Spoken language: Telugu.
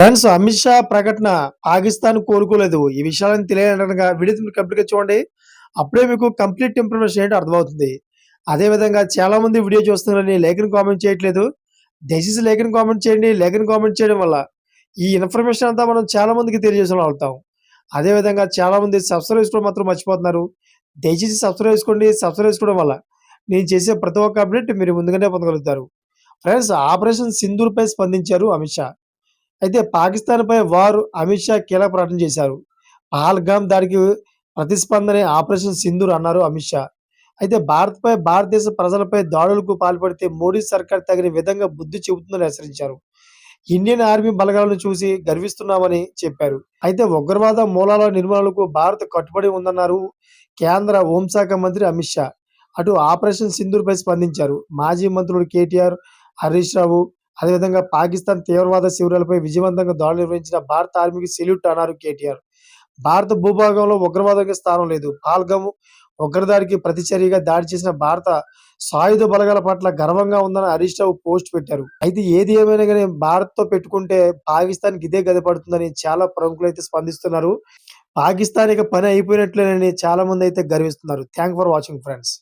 ఫ్రెండ్స్ అమిత్ షా ప్రకటన పాకిస్తాన్ కోరుకోలేదు ఈ విషయాలను తెలియనగా వీడియో కంప్లీట్గా చూడండి. అప్పుడే మీకు కంప్లీట్ ఇన్ఫర్మేషన్ ఏంటో అర్థమవుతుంది. అదే విధంగా చాలా మంది వీడియో చూస్తున్నారని లేఖను కామెంట్ చేయట్లేదు. దయచేసి లేఖను కామెంట్ చేయండి. లేఖను కామెంట్ చేయడం వల్ల ఈ ఇన్ఫర్మేషన్ అంతా మనం చాలా మందికి తెలియజేసిన అవుతాం. అదే విధంగా చాలా మంది సబ్స్క్రైబ్ చేసుకోవడం మాత్రం మర్చిపోతున్నారు. దయచేసి సబ్స్క్రైబ్ చేసుకోండి. సబ్స్క్రైబ్ చేసుకోవడం వల్ల నేను చేసే ప్రతి ఒక్క అప్డేట్ మీరు ముందుగానే పొందగలుగుతారు. ఫ్రెండ్స్ ఆపరేషన్ సింధూర్పై స్పందించారు అమిత్ షా. అయితే పాకిస్తాన్పై వారు అమిత్ షా కీలక ప్రకటన చేశారు. పహల్గామ్ దాడికి ప్రతిస్పందనే ఆపరేషన్ సింధూర్ అన్నారు అమిత్ షా. అయితే భారత్పై భారతదేశ ప్రజలపై దాడులకు పాల్పడితే మోడీ సర్కార్ తగిన విధంగా బుద్ధి చెబుతుందని హెచ్చరించారు. ఇండియన్ ఆర్మీ బలగాలను చూసి గర్విస్తున్నామని చెప్పారు. అయితే ఉగ్రవాద మూలాల నిర్మూలనకు భారత్ కట్టుబడి ఉందన్నారు కేంద్ర హోంశాఖ మంత్రి అమిత్ షా. అటు ఆపరేషన్ సింధూర్పై స్పందించారు. మాజీ మంత్రులు కేటీఆర్ హరీష్ రావు అదేవిధంగా పాకిస్తాన్ తీవ్రవాద శిబిరాలపై విజయవంతంగా దాడులు నిర్వహించిన భారత ఆర్మీకి సెల్యూట్ అన్నారు కేటీఆర్. భారత భూభాగంలో ఉగ్రవాదానికి స్థానం లేదు. పాల్గము ఉగ్రదాడికి ప్రతిచర్యగా దాడి చేసిన భారత సాయుధ బలగాల పట్ల గర్వంగా ఉందని హరీష్ రావు పోస్ట్ పెట్టారు. అయితే ఏది ఏమైనా కానీ భారత్తో పెట్టుకుంటే పాకిస్తాన్కి ఇదే గది పడుతుందని చాలా ప్రముఖులు అయితే స్పందిస్తున్నారు. పాకిస్తాన్ ఇక పని అయిపోయినట్లేనని చాలా మంది అయితే గర్విస్తున్నారు. Thank for watching friends